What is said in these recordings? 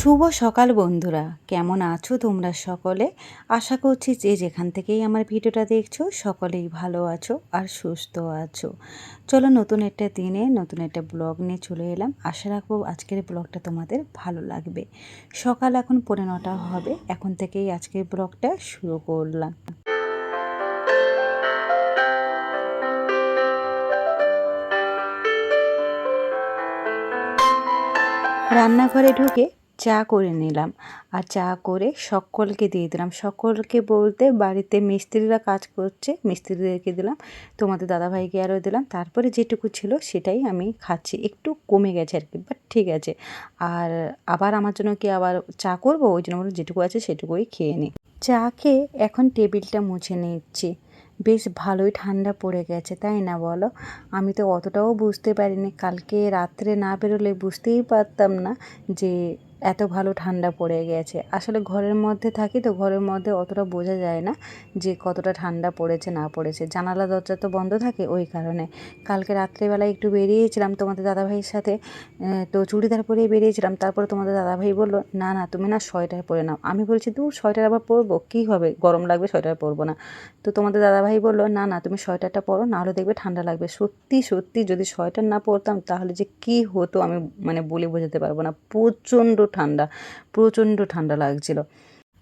শুভ সকাল বন্ধুরা। কেমন আছো তোমরা সকলে? আশা করছি যে যেখান থেকেই আমার ভিডিওটা দেখছ, সকলেই ভালো আছো আর সুস্থ আছো। চলো নতুন একটা দিনে, নতুন একটা ব্লগ নিয়ে চলে এলাম। আশা রাখব আজকের ব্লগটা তোমাদের ভালো লাগবে। সকাল এখন পৌনে নটা হবে, এখন থেকেই আজকের ব্লগটা শুরু করলাম। রান্নাঘরে ঢুকে চা করে নিলাম। আর চা করে সকলকে দিয়ে দিলাম। সকলকে বলতে বাড়িতে মিস্ত্রিরা কাজ করছে, মিস্ত্রিদেরকে দিলাম, তোমাদের দাদাভাইকে আরও দিলাম। তারপরে যেটুকু ছিল সেটাই আমি খাচ্ছি। একটু কমে গেছে আর কি বাট ঠিক আছে। আর আবার আমার জন্য কি আবার চা করব? ওই জন্য যেটুকু আছে সেটুকুই খেয়ে নিই চা খেয়ে এখন টেবিলটা মুছে নিচ্ছি। বেশ ভালোই ঠান্ডা পড়ে গেছে, তাই না বলো? আমি তো অতটাও বুঝতে পারিনি। কালকে রাত্রে না বেরোলে বুঝতেই পারতাম না যে এত ভালো ঠান্ডা পড়ে গেছে। আসলে ঘরের মধ্যে থাকি তো ঘরের মধ্যে অতটা বোঝা যায় না যে কতটা ঠান্ডা পড়েছে, না পড়েছে। জানালা, দরজা তো বন্ধ থাকে ওই কারণে। কালকে রাত্রেবেলায় একটু বেরিয়েছিলাম তোমাদের দাদাভাইয়ের সাথে তো চুড়িদার পরেই বেরিয়েছিলাম। তারপরে তোমাদের দাদাভাই বলল, না না, তুমি না সোয়েটার পরে নাও। আমি বলছি দু সোয়েটার আবার পরবো? কী হবে? গরম লাগবে, সোয়েটার পরবো না। তো তোমাদের দাদাভাই বলল, না না, তুমি সোয়েটারটা পরো, নাহলে দেখবে ঠান্ডা লাগবে। সত্যি সত্যি যদি সোয়েটার না পরতাম, তাহলে যে কী হতো আমি মানে বলে বোঝাতে পারব না। প্রচণ্ড ঠান্ডা, প্রচণ্ড ঠান্ডা লাগছিল।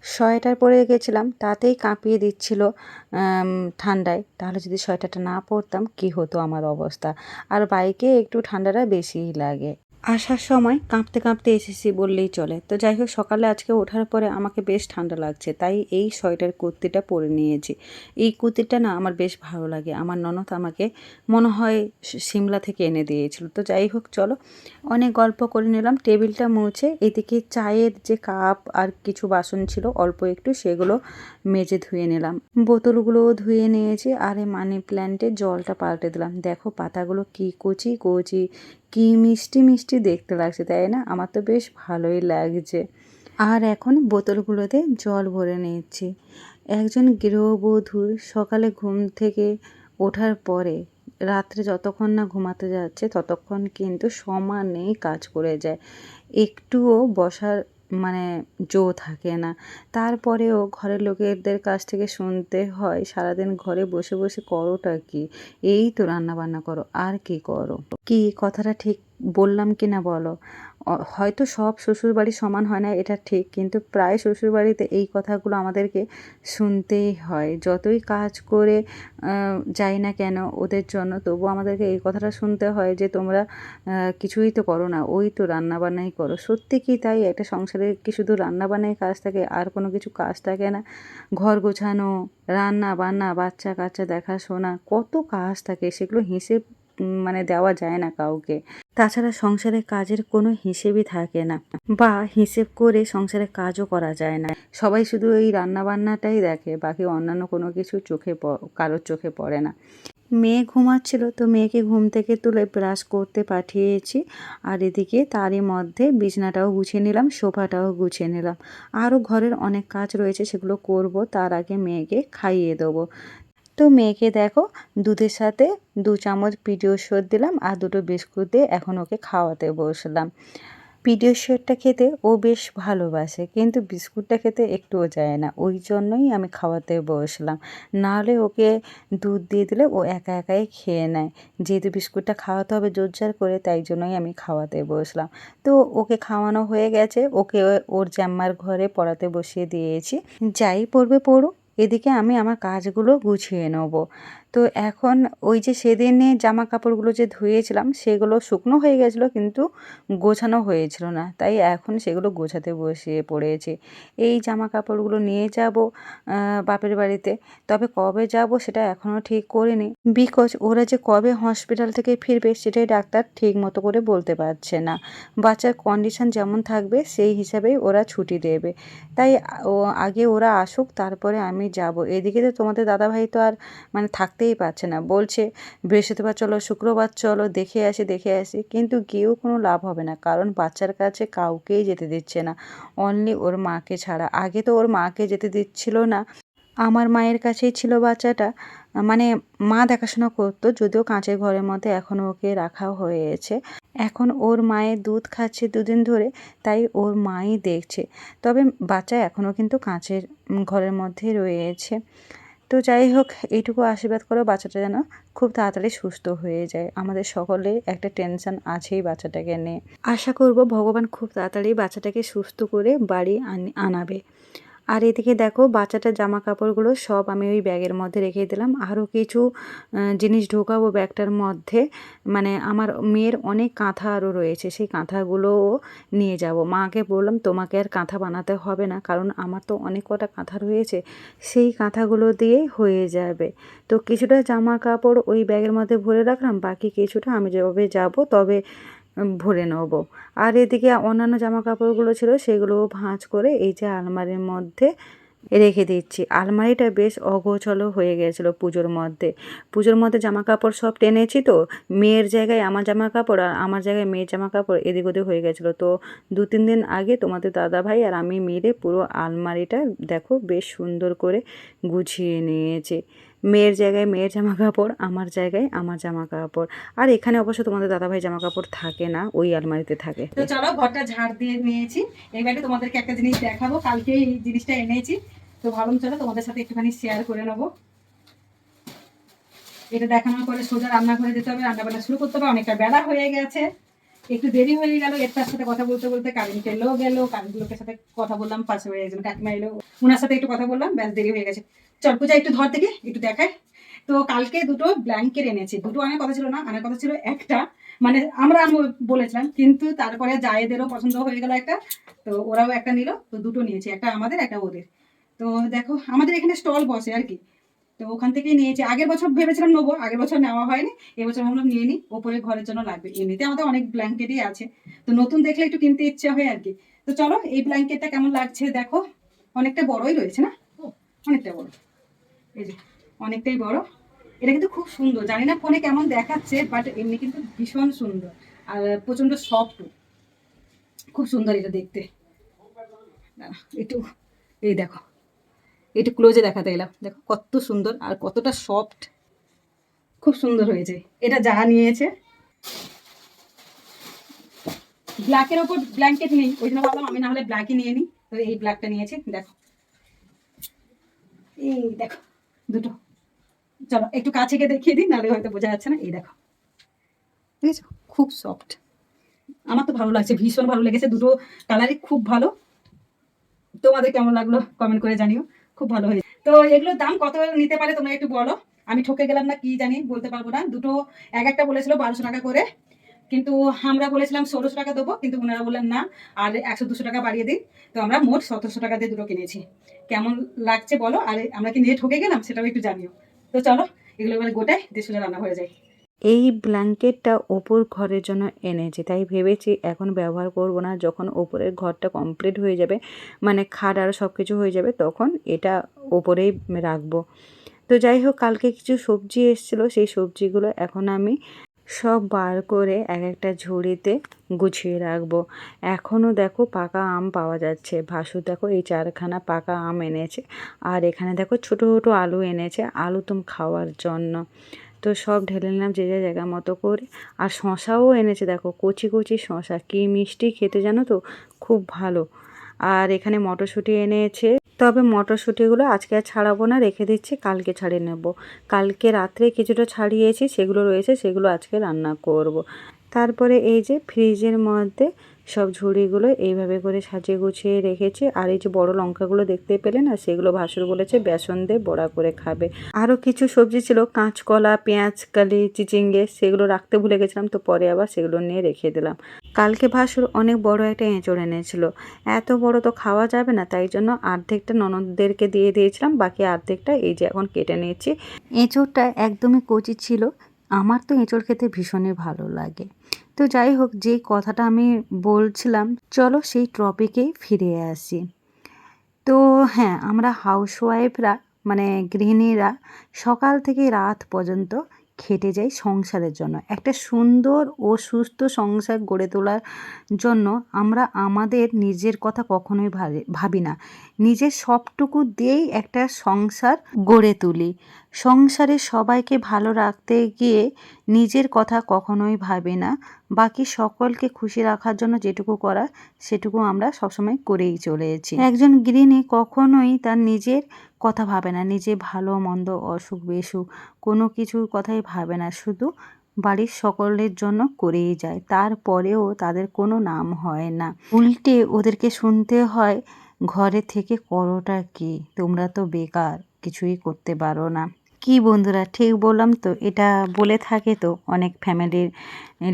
সোয়েটার পরে গেছিলাম, তাতেই কাঁপিয়ে দিচ্ছিল ঠান্ডায়। তাহলে যদি সোয়েটারটা না পরতাম, কী হতো আমার অবস্থা? আর বাইকে একটু ঠান্ডাটা বেশিই লাগে। আসার সময় কাঁপতে কাঁপতে এসেছি বললেই চলে। তো যাই হোক, সকালে আজকে ওঠার পরে আমাকে বেশ ঠান্ডা লাগছে, তাই এই সোয়েটার কুর্তিটা পরে নিয়েছি। এই কুর্তিটা না আমার বেশ ভালো লাগে। আমার ননদ আমাকে মনে হয় সিমলা থেকে এনে দিয়েছিল। তো যাই হোক, চলো। অনেক গল্প করে নিলাম, টেবিলটা মুছে, এদিকে চায়ের যে কাপ আর কিছু বাসন ছিল, অল্প একটু সেগুলো মেজে ধুয়ে নিলাম। বোতলগুলোও ধুয়ে নিয়েছি, আর এই মানি প্ল্যান্টে জলটা পাল্টে দিলাম। দেখো পাতাগুলো কি কচি কচি কি মিষ্টি মিষ্টি দেখতে লাগছে, তাই না? আমার তো বেশ ভালোই লাগছে। আর এখন বোতলগুলোতে জল ভরে নিচ্ছি। একজন গৃহবধূর সকালে ঘুম থেকে ওঠার পরে রাত্রে যতক্ষণ না ঘুমাতে যাচ্ছে, ততক্ষণ কিন্তু সমানেই কাজ করে যায়। একটুও বসার মানে জো থাকে না। তারপরেও ঘরের লোকেদের কাছ থেকে শুনতে হয়, সারাদিন ঘরে বসে বসে করোটা কি? এই তো রান্না বান্না করো, আর কি করো? কি কথাটা ঠিক বললাম কি না বলো? হয়তো সব শ্বশুরবাড়ি সমান হয় না, এটা ঠিক, কিন্তু প্রায় শ্বশুরবাড়িতে এই কথাগুলো আমাদেরকে শুনতেই হয়। যতই কাজ করে যাই না কেন ওদের জন্য, তবু আমাদেরকে এই কথাটা শুনতে হয় যে তোমরা কিছুই তো করো না, ওই তো রান্নাবান্নাই করো। সত্যি কি তাই? একটা সংসারে কি শুধু রান্নাবান্নাই কাজ থাকে, আর কোনো কিছু কাজ থাকে না? ঘর গোছানো রান্না বান্না বাচ্চা কাচ্চা দেখাশোনা, কত কাজ থাকে, সেগুলো হিসেব মানে দেওয়া যায় না কাউকে। তাছাড়া সংসারে কাজের কোনো হিসেবই থাকে না, বা হিসেব করে সংসারে কাজও করা যায় না। সবাই শুধু এই রান্না বান্নাটাই দেখে, বাকি অন্যান্য কোনো কিছু চোখে কারোর চোখে পড়ে না। মেয়ে ঘুমাচ্ছিল, তো মেয়েকে ঘুম থেকে তুলে ব্রাশ করতে পাঠিয়েছি, আর এদিকে তারই মধ্যে বিছনাটাও গুছিয়ে নিলাম, সোফাটাও গুছিয়ে নিলাম। আরও ঘরের অনেক কাজ রয়েছে, সেগুলো করব, তার আগে মেয়েকে খাইয়ে দেবো। তো মেয়েকে দেখো, দুধের সাথে দু চামচ পিডিওশোর দিলাম আর দুটো বিস্কুট দিয়ে এখন ওকে খাওয়াতে বসলাম। পিডিওশোরটা খেতে ও বেশ ভালোবাসে, কিন্তু বিস্কুটটা খেতে একটুও যায় না। ওই জন্যই আমি খাওয়াতে বসলাম। নাহলে ওকে দুধ দিয়ে দিলে ও একা একাই খেয়ে নেয়। যেহেতু বিস্কুটটা খাওয়াতে হবে জোরজার করে, তাই জন্যই আমি খাওয়াতে বসলাম। তো ওকে খাওয়ানো হয়ে গেছে, ওকে ওর জাম্মার ঘরে পড়াতে বসিয়ে দিয়েছি। যাই পড়বে পড়ুক। এদিকে আমি আমার কাজগুলো গুছিয়ে নেব। তো এখন ওই যে সেদিনে জামা কাপড়গুলো যে ধুয়েছিলাম, সেগুলো শুকনো হয়ে গেছিল কিন্তু গোছানো হয়েছিল না। তাই এখন সেগুলো গোছাতে বসিয়ে পড়েছে। এই জামা কাপড়গুলো নিয়ে যাব বাপের বাড়িতে। তবে কবে যাব সেটা এখনও ঠিক করিনি। বিকজ ওরা যে কবে হসপিটাল থেকে ফিরবে সেটাই ডাক্তার ঠিক মতো করে বলতে পারছে না। বাচ্চার কন্ডিশন যেমন থাকবে, সেই হিসাবেই ওরা ছুটি দেবে। তাই আগে ওরা আসুক, তারপরে আমি যাব। এদিকে তো তোমাদের দাদাভাই তো আর মানে থাকতেই পারছে না। বলছে, বৃহস্পতিবার চলো, শুক্রবার চলো, দেখে আসি দেখে আসি। কিন্তু গিয়েও কোনো লাভ হবে না, কারণ বাচ্চার কাছে কাউকেই যেতে দিচ্ছে না। অনলি ওর মাকে ছাড়া। আগে তো ওর মাকে যেতে দিচ্ছিল না। আমার মায়ের কাছেই ছিল বাচ্চাটা। মানে মা দেখাশোনা করতো, যদিও কাঁচের ঘরের মধ্যে এখনও ওকে রাখা হয়েছে। এখন ওর মায়ের দুধ খাচ্ছে দুদিন ধরে, তাই ওর মাই দেখছে। তবে বাচ্চা এখনও কিন্তু কাঁচের ঘরের মধ্যে রয়েছে। তো যাই হোক, এইটুকু আশীর্বাদ করো বাচ্চাটা যেন খুব তাড়াতাড়ি সুস্থ হয়ে যায়। আমাদের সকলে একটা টেনশন আছেই বাচ্চাটাকে নিয়ে। আশা করব ভগবান খুব তাড়াতাড়ি বাচ্চাটাকে সুস্থ করে বাড়ি আনি- আনাবে। আর এদিকে দেখো, বাচ্চাটার জামা কাপড়গুলো সব আমি ওই ব্যাগের মধ্যে রেখে দিলাম। আরও কিছু জিনিস ঢোকাবো ব্যাগটার মধ্যে। মানে আমার মেয়ের অনেক কাঁথা আরও রয়েছে, সেই কাঁথাগুলোও নিয়ে যাব। মাকে বললাম, তোমাকে আর কাঁথা বানাতে হবে না, কারণ আমার তো অনেক কটা কাঁথা রয়েছে, সেই কাঁথাগুলো দিয়েই হয়ে যাবে। তো কিছুটা জামা কাপড় ওই ব্যাগের মধ্যে ভরে রাখলাম, বাকি কিছুটা আমি যেভাবে যাব তবে ভরে নেব। আর এদিকে অন্যান্য জামা কাপড়গুলো ছিল, সেগুলোও ভাঁজ করে এই যে আলমারির মধ্যে রেখে দিচ্ছি। আলমারিটা বেশ অগোছলো হয়ে গেছিল পুজোর মধ্যে। পুজোর মধ্যে জামা কাপড় সব টেনেছি তো, মেয়ের জায়গায় আমার জামা কাপড় আর আমার জায়গায় মেয়ের জামা কাপড় এদিক ওদিক হয়ে গেছিল। তো দু তিন দিন আগে তোমাদের দাদা ভাই আর আমি মিলে পুরো আলমারিটা দেখো বেশ সুন্দর করে গুছিয়ে নিয়েছি। মেয়ের জায়গায় মেয়ের জামা কাপড় আমার জায়গায় আমার জামা কাপড় আর এখানে অবশ্য তোমাদের দাদাভাই জামা কাপড় থাকে না, ওই আলমারিতে থাকে। তো চলো ঘরটা ঝাড় দিয়ে নিয়েছি। এবারে তোমাদেরকে একটা জিনিস দেখাবো, কালকে এই জিনিসটা এনেছি। তো ভাবলাম চলো তোমাদের সাথে একটুখানি শেয়ার করে নেব। এটা দেখানোর পরে সোজা রান্না করে যেতে হবে, রান্না বান্না শুরু করতে হবে, অনেকটা বেলা হয়ে গেছে। একটু দেরি হয়ে গেল এরটার সাথে কথা বলতে বলতে কারেন্ট এলো গেল কারেন্ট লোকের সাথে কথা বললাম, পাশে একজন কাকিমা এলো। ওনার সাথে একটু কথা বললাম, ব্যাস দেরি হয়ে গেছে। চল পূজা একটু ধর থেকে একটু দেখাই। তো কালকে দুটো ব্ল্যাঙ্কেট এনেছি। দুটো আনার কথা ছিল না আনার কথা ছিল একটা। মানে আমরা আমি বলেছিলাম কিন্তু তারপরে জায়েদেরও পছন্দ হয়ে গেল একটা। তো ওরাও একটা নিল তো দুটো নিয়েছি একটা আমাদের একটা ওদের। তো দেখো আমাদের এখানে স্টল বসে আর কি। তো ওখান থেকেই নিয়েছি। আগের বছর ভেবেছিলাম নেব আগের বছর নেওয়া হয়নি এবছর ভাবলাম নিয়ে নিই ওপরে ঘরের জন্য লাগবে। এমনিতে আমাদের অনেক ব্ল্যাঙ্কেটই আছে। তো নতুন দেখলে একটু কিনতে ইচ্ছে হয় আর কি। তো চলো এই ব্ল্যাঙ্কেটটা কেমন লাগছে দেখো। অনেকটা বড়ই রয়েছে না? অনেকটা বড়। এই যে, অনেকটাই বড়। এটা কিন্তু খুব সুন্দর। জানি না ফোনে কেমন দেখাচ্ছে বাট এমনি কিন্তু ভীষণ সুন্দর। আর প্রচণ্ড সফট খুব সুন্দর এটা দেখতে। একটু, এই দেখো। একটু ক্লোজে দেখাতে এলাম। দেখো, কত সুন্দর আর কতটা সফট খুব সুন্দর হয়েছে। এটা যা নিয়েছে। ব্ল্যাকের ওপর ব্ল্যাঙ্কেট নেই। ওই জন্য ভাবলাম আমি না হলে ব্ল্যাকই নিয়ে নিই। তো এই ব্ল্যাকটা নিয়েছি। দেখো। এই দেখো। দুটো। চলো, একটু কাছে গিয়ে দেখিয়ে দিই, নাহলে হয়তো বোঝা যাচ্ছে না। এই দেখো। ঠিক আছে খুব সফট আমার তো ভালো লাগছে, ভীষণ ভালো লেগেছে। দুটো কালারই খুব ভালো। তোমাদের কেমন লাগল কমেন্ট করে জানিও। খুব ভালো হয়েছে। তো এগুলোর দাম কত নিতে পারে তোমরা একটু বলো। আমি ঠকে গেলাম না, কি জানি, বলতে পারব না। দুটো, এক একটা বলেছিল বারোশো টাকা করে। কিন্তু আমরা বলেছিলাম ষোলোশো টাকা দেবো, কিন্তু ওনারা বললেন না, আর একশো দুশো টাকা বাড়িয়ে দিন। তো আমরা মোট সতেরোশো টাকা দিয়ে দুটো কিনেছি। কেমন লাগছে বলো? আর আমরা কি নিয়ে ঠকে গেলাম? সেটাও একটু জানিও। তো চলো, এগুলো এবার গোটাই দিয়ে রান্না হয়ে যায়। এই ব্ল্যাঙ্কেটটা ওপর ঘরের জন্য এনেছি, তাই ভেবেছি এখন ব্যবহার করব না। যখন ওপরের ঘরটা কমপ্লিট হয়ে যাবে মানে খাট আর সব কিছু হয়ে যাবে, তখন এটা ওপরেই রাখব। তো যাই হোক, কালকে কিছু সবজি এসেছিল, সেই সবজিগুলো এখন আমি সব বার করে এক একটা ঝুড়িতে গুছিয়ে রাখব। এখনও দেখো পাকা আম পাওয়া যাচ্ছে। ভাসু, দেখো এই চারখানা পাকা আম এনেছে। আর এখানে দেখো ছোটো ছোটো আলু এনেছে। আলু তুম খাওয়ার জন্য। তো সব ঢেলে নিলাম যে যার জায়গা মতো করে। আর শশাও এনেছে, দেখো কচি কচি শশা। কী মিষ্টি খেতে জানো তো? খুব ভালো। আর এখানে মটরশুঁটি এনেছে। তবে মটরশুঁটিগুলো আজকে আর ছাড়াবো না, রেখে দিচ্ছি, কালকে ছাড়িয়ে নেব কালকে রাত্রে কিছুটা ছাড়িয়েছি, সেগুলো রয়েছে, সেগুলো আজকে রান্না করব। তারপরে এই যে ফ্রিজের মধ্যে সব ঝুড়িগুলো এইভাবে করে সাজিয়ে গুছিয়ে রেখেছি। আর এই যে বড় লঙ্কাগুলো দেখতে পেলেন? আর সেগুলো ভাসুর বলেছে, বেসন দিয়ে বড়া করে খাবে। আরও কিছু সবজি ছিল, কাঁচকলা, পেঁয়াজ, কালি, চিচিঙ্গে, সেগুলো রাখতে ভুলে গেছিলাম, তো পরে আবার সেগুলো নিয়ে রেখে দিলাম। কালকে ভাসুর অনেক বড় একটা এঁচড় এনেছিল। এত বড় তো খাওয়া যাবে না, তাই জন্য অর্ধেকটা ননদদেরকে দিয়ে দিয়েছিলাম, বাকি অর্ধেকটা এই যে এখন কেটে নিয়েছি। এঁচড়টা একদমই কচি ছিল। আমার তো এঁচড় খেতে ভীষণই ভালো লাগে। তো যাই হোক, যে কথাটা আমি বলছিলাম, চলো সেই টপিকে ফিরে আসি। তো হ্যাঁ আমরা হাউসওয়াইফরা মানে গৃহিণীরা সকাল থেকে রাত পর্যন্ত খেটে যাই সংসারের জন্য। একটা সুন্দর ও সুস্থ সংসার গড়ে তোলার জন্য আমরা আমাদের নিজের কথা কখনোই ভাবি না। নিজের সবটুকু দিয়েই একটা সংসার গড়ে তুলি। সংসারে সবাইকে ভালো রাখতে গিয়ে নিজের কথা কখনোই ভাবি না। বাকি সকলকে খুশি রাখার জন্য যেটুকু করা সেটুকু আমরা সবসময় করেই চলেছি। একজন গৃহিণী কখনোই তার নিজের কথা ভাবে না, নিজে ভালো, মন্দ, অসুখ, বেসুখ, কোনো কিছুর কথাই ভাবে না, শুধু বাড়ির সকলের জন্য করেই যায়। তারপরেও তাদের কোনো নাম হয় না। উল্টে ওদেরকে শুনতে হয়, ঘরে থেকে করোটা কি? তোমরা তো বেকার, কিছুই করতে পারো না। কি বন্ধুরা, ঠিক বললাম তো, এটা বলে থাকে তো অনেক ফ্যামিলির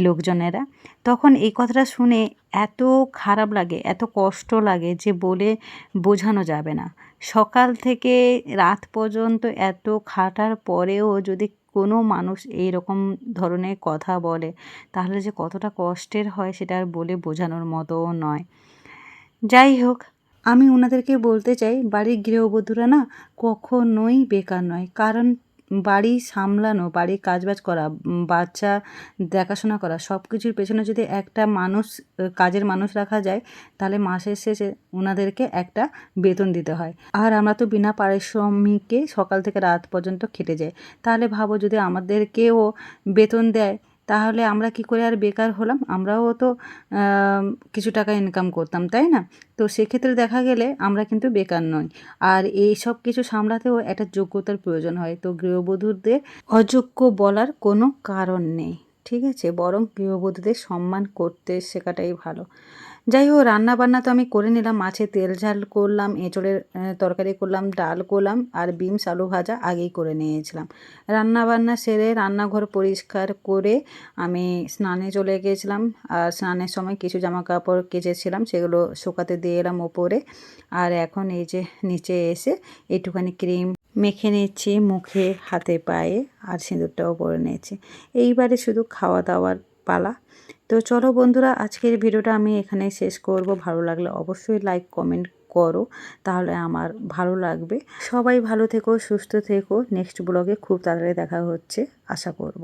লোকজনেরা। তখন এই কথাটা শুনে এত খারাপ লাগে, এত কষ্ট লাগে যে বলে বোঝানো যাবে না। সকাল থেকে রাত পর্যন্ত এত খাটার পরেও যদি কোনো মানুষ এই রকম ধরনের কথা বলে, তাহলে যে কতটা কষ্টের হয় সেটা আর বলে বোঝানোর মতোও নয়। যাই হোক, আমি ওনাদেরকে বলতে চাই, বাড়ির গৃহবধূরা না কখনোই বেকার নয়। কারণ বাড়ি সামলানো বাড়ির কাজবাজ করা বাচ্চা দেখাশোনা করা সব কিছুর পেছনে যদি একটা মানুষ কাজের মানুষ রাখা যায়, তাহলে মাসের শেষে ওনাদেরকে একটা বেতন দিতে হয়। আর আমরা তো বিনা পারিশ্রমিকে সকাল থেকে রাত পর্যন্ত খেটে যাই। তাহলে ভাবো যদি আমাদেরকেও বেতন দেয় তাহলে আমরা কি করে আর বেকার হলাম? আমরাও তো কিছু টাকা ইনকাম করতাম, তাই না? তো সেক্ষেত্রে দেখা গেলে আমরা কিন্তু বেকার নই। আর এই সব কিছু সামলাতেও একটা যোগ্যতার প্রয়োজন হয়। তো গৃহবধূদের অযোগ্য বলার কোনো কারণ নেই, ঠিক আছে? বরং গৃহবধূদের সম্মান করতে শেখাটাই ভালো। যাই হোক রান্না বান্না তো আমি করে নিলাম। মাছের তেল ঝাল করলাম, এঁচড়ের তরকারি করলাম, ডাল করলাম, আর বিমস আলু ভাজা আগেই করে নিয়েছিলাম। রান্না বান্না সেরে রান্নাঘর পরিষ্কার করে আমি স্নানে চলে গিয়েছিলাম আর স্নানের সময় কিছু জামা কাপড় কেচেছিলাম, সেগুলো শুকাতে দিয়ে এলাম ওপরে। আর এখন এই যে নিচে এসে একটুখানি ক্রিম মেখে নিচ্ছি মুখে, হাতে, পায়ে, আর সিঁদুরটাও পরে নিয়েছি। এইবারে শুধু খাওয়া দাওয়ার পালা। তো চলো বন্ধুরা, আজকের ভিডিওটা আমি এখানেই শেষ করব। ভালো লাগলে অবশ্যই লাইক কমেন্ট করো, তাহলে আমার ভালো লাগবে। সবাই ভালো থেকো, সুস্থ থেকো। নেক্সট ব্লগে খুব তাড়াতাড়ি দেখা হচ্ছে, আশা করব।